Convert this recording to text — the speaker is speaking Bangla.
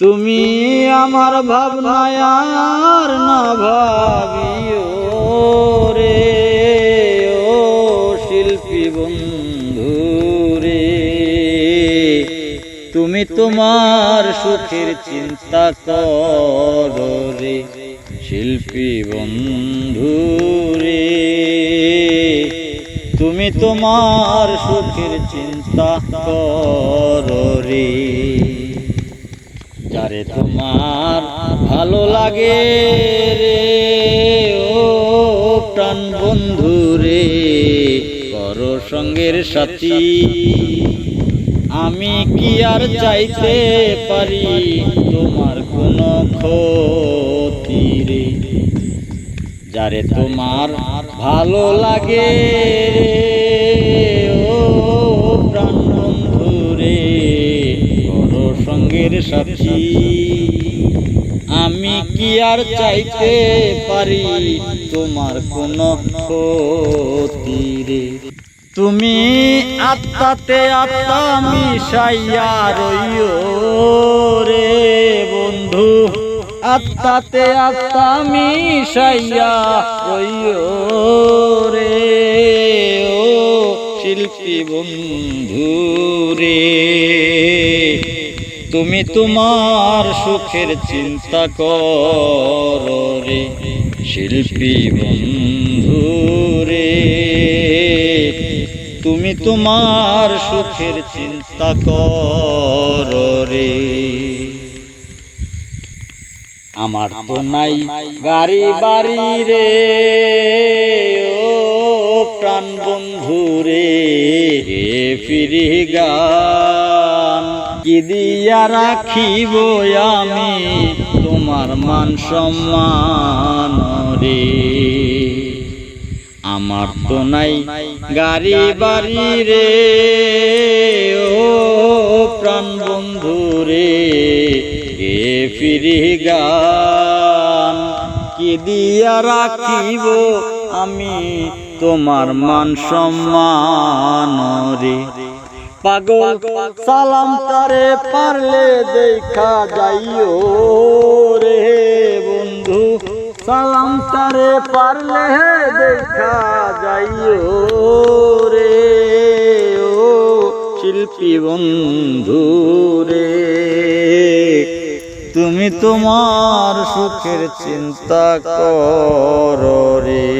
তুমি আমার ভাবনায় আর না ভাবিও রে, ও শিল্পী বন্ধু রে। তুমি তোমার সুখের চিন্তা করো রে, শিল্পী বন্ধু রে। তুমি তোমার সুখের চিন্তা করো রে। যারে তোমার ভালো লাগে রে? ও প্রাণ বন্ধু রে, করো সঙ্গের সাথী। আমি কি আর চাইতে পারি তোমার কোনো ক্ষতি রে? যারে তোমার ভালো লাগে ও সঙ্গের সাথী আমি কি আর চাইতে পারি? তোমার কোনো ক্ষতি রে। তুমি আত্মাতে আত্মা মিশাইয়া রইও রে বন্ধু। আত্মাতে আত্মা মিশাইয়া রইও রে। ও শিল্পী বন্ধু রে। তুমি তোমার সুখের চিন্তা করো রে, শিল্পী বন্ধু রে। তুমি তোমার সুখের চিন্তা করো রে। আমার তো নাই গাড়ি বাড়ি রে। প্রাণ বন্ধু রে, হে ফিরি গান। কি দিয়া রাখিব আমি তোমার মান সম্মান রে? আমার তো নাই গাড়ি বাড়ি রে, ও প্রাণ বন্ধু রে এ ফিরি গান। কি দিয়া রাখিব আমি তোমার মান সম্মান রে। পাগল, সালাম তারে পারলে দেখা যাইও রে বন্ধু। সালাম তারে পারলে দেখা যাইও রে। ও শিল্পী বন্ধু রে, তুমি তোমার সুখের চিন্তা করো রে।